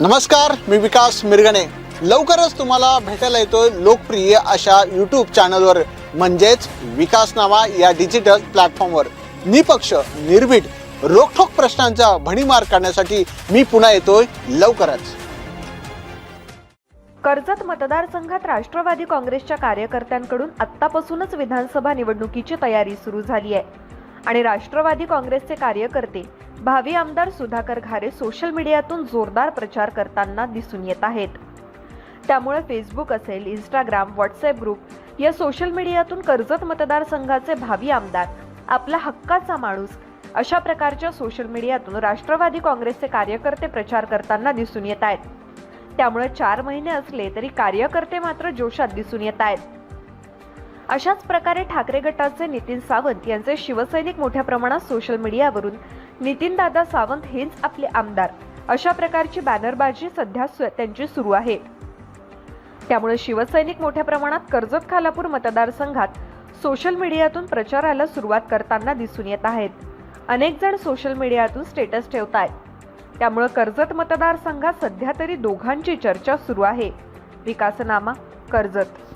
नमस्कार मी विकास मिरगणे. लवकरच तुम्हाला भेटायला येतोय लोकप्रिय अशा यूट्यूब चॅनलवर म्हणजेच विकास नावा या डिजिटल प्लॅटफॉर्मवर निपक्ष निर्भीड रोखोक प्रश्नांचा भणीमार करण्यासाठी मी पुन्हा येतोय लवकरच. कर्जत मतदारसंघात राष्ट्रवादी काँग्रेसच्या कार्यकर्त्यांकडून आत्तापासूनच विधानसभा निवडणुकीची तयारी सुरू झाली आहे. आणि राष्ट्रवादी काँग्रेसचे कार्यकर्ते भावी आमदार सुधाकर घारे सोशल मीडियातून जोरदार प्रचार करताना दिसून येत आहेत. त्यामुळे फेसबुक असेल इंस्टाग्राम व्हॉट्सअप ग्रुप या सोशल मीडियातून कर्जत मतदारसंघाचे भावी आमदार आपला हक्काचा माणूस अशा प्रकारच्या सोशल मीडियातून राष्ट्रवादी काँग्रेसचे कार्यकर्ते प्रचार करताना दिसून येत आहेत. त्यामुळे चार महिने असले तरी कार्यकर्ते मात्र जोशात दिसून येत आहेत. अशाच प्रकारे ठाकरे गटाचे नितीन सावंत यांचे शिवसैनिक मोठ्या प्रमाणात सोशल मीडियावरून नितीनदादा सावंत हेच आपले आमदार. अशा प्रकारची बॅनरबाजी सध्या सु- त्यांची सुरू आहे. त्यामुळे शिवसैनिक मोठ्या प्रमाणात कर्जत खालापूर मतदारसंघात सोशल मीडियातून प्रचाराला सुरुवात करताना दिसून येत आहेत. अनेक जण सोशल मीडियातून स्टेटस ठेवत आहेत त्यामुळे कर्जत मतदारसंघात सध्या तरी दोघांची चर्चा सुरू आहे. विकासनामा कर्जत